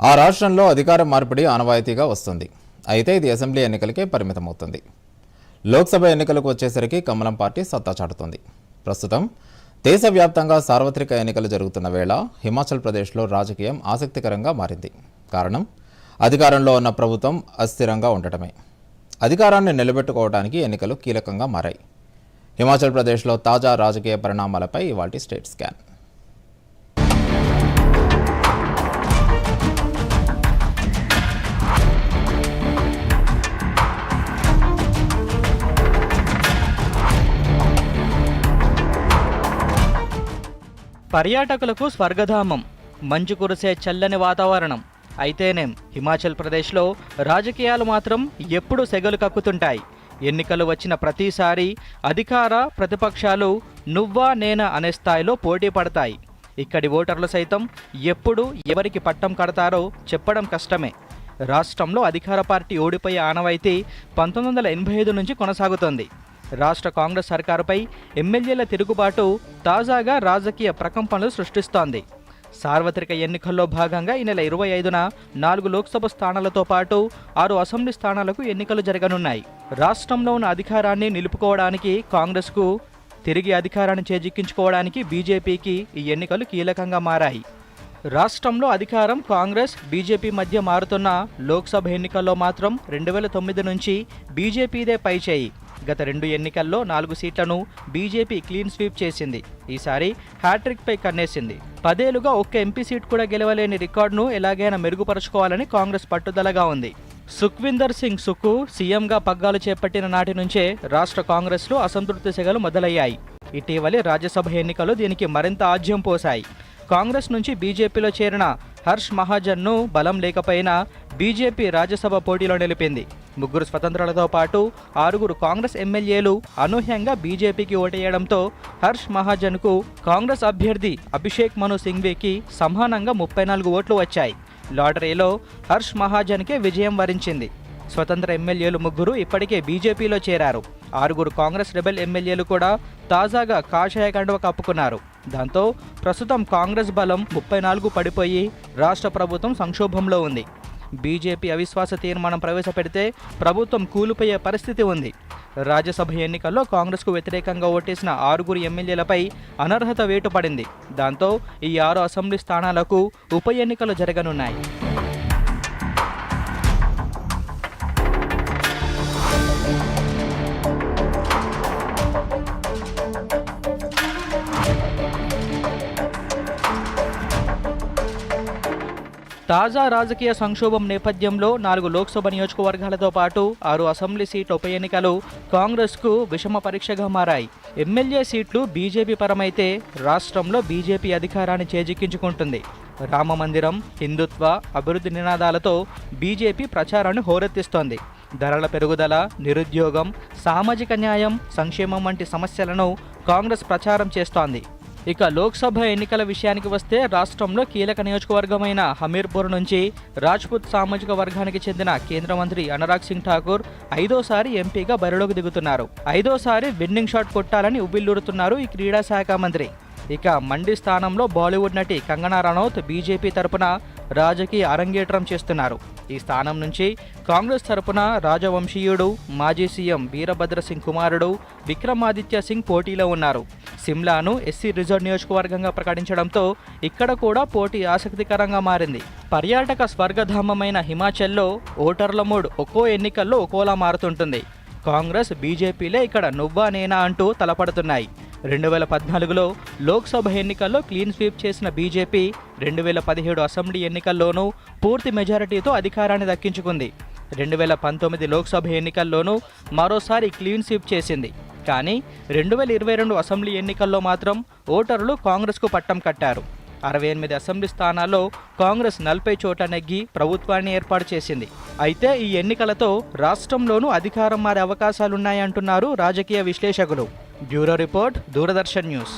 ఆ రాష్ట్రంలో అధికార మార్పిడి ఆనవాయితీగా వస్తుంది. అయితే ఇది అసెంబ్లీ ఎన్నికలకే పరిమితమవుతుంది. లోక్సభ ఎన్నికలకు వచ్చేసరికి కమలం పార్టీ సత్తా చాటుతుంది. ప్రస్తుతం దేశవ్యాప్తంగా సార్వత్రిక ఎన్నికలు జరుగుతున్న వేళ హిమాచల్ ప్రదేశ్లో రాజకీయం ఆసక్తికరంగా మారింది. కారణం అధికారంలో ఉన్న ప్రభుత్వం అస్థిరంగా ఉండటమే. అధికారాన్ని నిలబెట్టుకోవడానికి ఎన్నికలు కీలకంగా మారాయి. హిమాచల్ ప్రదేశ్లో తాజా రాజకీయ పరిణామాలపై ఇవాటి స్టేట్ స్కాన్. పర్యాటకులకు స్వర్గధామం. మంచు కురిసే చల్లని వాతావరణం. అయితేనేం హిమాచల్ ప్రదేశ్లో రాజకీయాలు మాత్రం ఎప్పుడు సెగలు కక్కుతుంటాయి. ఎన్నికలు వచ్చిన ప్రతిసారి అధికార ప్రతిపక్షాలు నువ్వా నేనా అనే స్థాయిలో పోటీ పడతాయి. ఇక్కడి ఓటర్లు సైతం ఎప్పుడు ఎవరికి పట్టం కడతారో చెప్పడం కష్టమే. రాష్ట్రంలో అధికార పార్టీ ఓడిపోయే ఆనవాయితీ పంతొమ్మిది వందల ఎనభై ఐదు నుంచి కొనసాగుతోంది. రాష్ట్ర కాంగ్రెస్ సర్కారుపై ఎమ్మెల్యేల తిరుగుబాటు తాజాగా రాజకీయ ప్రకంపనలు సృష్టిస్తోంది. సార్వత్రిక ఎన్నికల్లో భాగంగా ఈ నెల ఇరవై ఐదున నాలుగు లోక్సభ స్థానాలతో పాటు ఆరు అసెంబ్లీ స్థానాలకు ఎన్నికలు జరగనున్నాయి. రాష్ట్రంలో ఉన్న అధికారాన్ని నిలుపుకోవడానికి కాంగ్రెస్కు తిరిగి అధికారాన్ని చేజిక్కించుకోవడానికి బీజేపీకి ఈ ఎన్నికలు కీలకంగా మారాయి. రాష్ట్రంలో అధికారం కాంగ్రెస్ బీజేపీ మధ్య మారుతున్న లోక్సభ ఎన్నికల్లో మాత్రం రెండు వేల తొమ్మిది నుంచి బీజేపీదే పైచేయి. గత రెండు ఎన్నికల్లో నాలుగు సీట్లను బీజేపీ క్లీన్ స్వీప్ చేసింది. ఈసారి హ్యాట్రిక్ పై కన్నేసింది. పదేలుగా ఒక్క ఎంపీ సీట్ కూడా గెలవలేని రికార్డును ఎలాగైనా మెరుగుపరుచుకోవాలని కాంగ్రెస్ పట్టుదలగా ఉంది. సుఖ్విందర్ సింగ్ సుఖు సీఎంగా పగ్గాలు చేపట్టిన నాటి నుంచే రాష్ట్ర కాంగ్రెస్లో అసంతృప్తి సెగలు మొదలయ్యాయి. ఇటీవలి రాజ్యసభ ఎన్నికలు దీనికి మరింత ఆజ్యం పోశాయి. కాంగ్రెస్ నుంచి బీజేపీలో చేరిన హర్ష్ మహాజన్ను బలం లేకపోయినా బీజేపీ రాజ్యసభ పోటీలో నిలిపింది. ముగ్గురు స్వతంత్రులతో పాటు ఆరుగురు కాంగ్రెస్ ఎమ్మెల్యేలు అనూహ్యంగా బీజేపీకి ఓటేయడంతో హర్ష్ మహాజన్కు కాంగ్రెస్ అభ్యర్థి అభిషేక్ మను సింఘ్వీకి సమానంగా ముప్పై నాలుగు ఓట్లు వచ్చాయి. లాటరీలో హర్ష్ మహాజన్కే విజయం వరించింది. స్వతంత్ర ఎమ్మెల్యేలు ముగ్గురు ఇప్పటికే బీజేపీలో చేరారు. ఆరుగురు కాంగ్రెస్ రెబెల్ ఎమ్మెల్యేలు కూడా తాజాగా కాషాయ కండువ కప్పుకున్నారు. దాంతో ప్రస్తుతం కాంగ్రెస్ బలం ముప్పై నాలుగు పడిపోయి రాష్ట్ర ప్రభుత్వం సంక్షోభంలో ఉంది. బీజేపీ అవిశ్వాస తీర్మానం ప్రవేశపెడితే ప్రభుత్వం కూలిపోయే పరిస్థితి ఉంది. రాజ్యసభ ఎన్నికల్లో కాంగ్రెస్కు వ్యతిరేకంగా ఓటేసిన ఆరుగురు ఎమ్మెల్యేలపై అనర్హత వేటు పడింది. దాంతో ఈ ఆరు అసెంబ్లీ స్థానాలకు ఉప ఎన్నికలు జరగనున్నాయి. తాజా రాజకీయ సంక్షోభం నేపథ్యంలో నాలుగు లోక్సభ నియోజకవర్గాలతో పాటు ఆరు అసెంబ్లీ సీట్ల ఉప ఎన్నికలు కాంగ్రెస్కు విషమ పరీక్షగా మారాయి. ఎమ్మెల్యే సీట్లు బీజేపీ పరమైతే రాష్ట్రంలో బీజేపీ అధికారాన్ని చేజిక్కించుకుంటుంది. రామ మందిరం హిందుత్వ అభివృద్ధి నినాదాలతో బీజేపీ ప్రచారాన్ని హోరెత్తిస్తోంది. ధరల పెరుగుదల నిరుద్యోగం సామాజిక న్యాయం సంక్షేమం వంటి సమస్యలను కాంగ్రెస్ ప్రచారం చేస్తోంది. ఇక లోక్సభ ఎన్నికల విషయానికి వస్తే రాష్ట్రంలో కీలక నియోజకవర్గమైన హమీర్పూర్ నుంచి రాజ్పుత్ సామాజిక వర్గానికి చెందిన కేంద్ర మంత్రి అనురాగ్ సింగ్ ఠాకూర్ ఐదోసారి ఎంపీగా బరిలోకి దిగుతున్నారు. ఐదోసారి విన్నింగ్ షాట్ కొట్టాలని ఉవ్విల్లురుతున్నారు ఈ క్రీడా శాఖ మంత్రి. ఇక మండి స్థానంలో బాలీవుడ్ నటి కంగనా రనౌత్ బీజేపీ తరపున రాజకీయ అరంగేట్రం చేస్తున్నారు. ఈ స్థానం నుంచి కాంగ్రెస్ తరపున రాజవంశీయుడు మాజీ సీఎం వీరభద్ర సింగ్ కుమారుడు విక్రమాదిత్య సింగ్ పోటీలో ఉన్నారు. సిమ్లాను ఎస్సీ రిజర్వ్ నియోజకవర్గంగా ప్రకటించడంతో ఇక్కడ కూడా పోటీ ఆసక్తికరంగా మారింది. పర్యాటక స్వర్గధామమైన హిమాచల్లో ఓటర్ల మూడ్ ఒక్కో ఎన్నికల్లో ఒక్కోలా మారుతుంటుంది. కాంగ్రెస్ బీజేపీలే ఇక్కడ నువ్వా నేనా అంటూ తలపడుతున్నాయి. రెండు వేల పద్నాలుగులో లోక్సభ ఎన్నికల్లో క్లీన్ స్వీప్ చేసిన బీజేపీ రెండు వేల పదిహేడు అసెంబ్లీ ఎన్నికల్లోనూ పూర్తి మెజారిటీతో అధికారాన్ని దక్కించుకుంది. రెండు వేల పంతొమ్మిది లోక్సభ ఎన్నికల్లోనూ మరోసారి క్లీన్ స్వీప్ చేసింది. కానీ రెండు వేల ఇరవై రెండు అసెంబ్లీ ఎన్నికల్లో మాత్రం ఓటర్లు కాంగ్రెస్కు పట్టం కట్టారు. అరవై ఎనిమిది అసెంబ్లీ స్థానాల్లో కాంగ్రెస్ నలభై చోట నెగ్గి ప్రభుత్వాన్ని ఏర్పాటు చేసింది. అయితే ఈ ఎన్నికలతో రాష్ట్రంలోనూ అధికారం మారే అవకాశాలున్నాయంటున్నారు రాజకీయ విశ్లేషకులు. Bureau report Doordarshan news.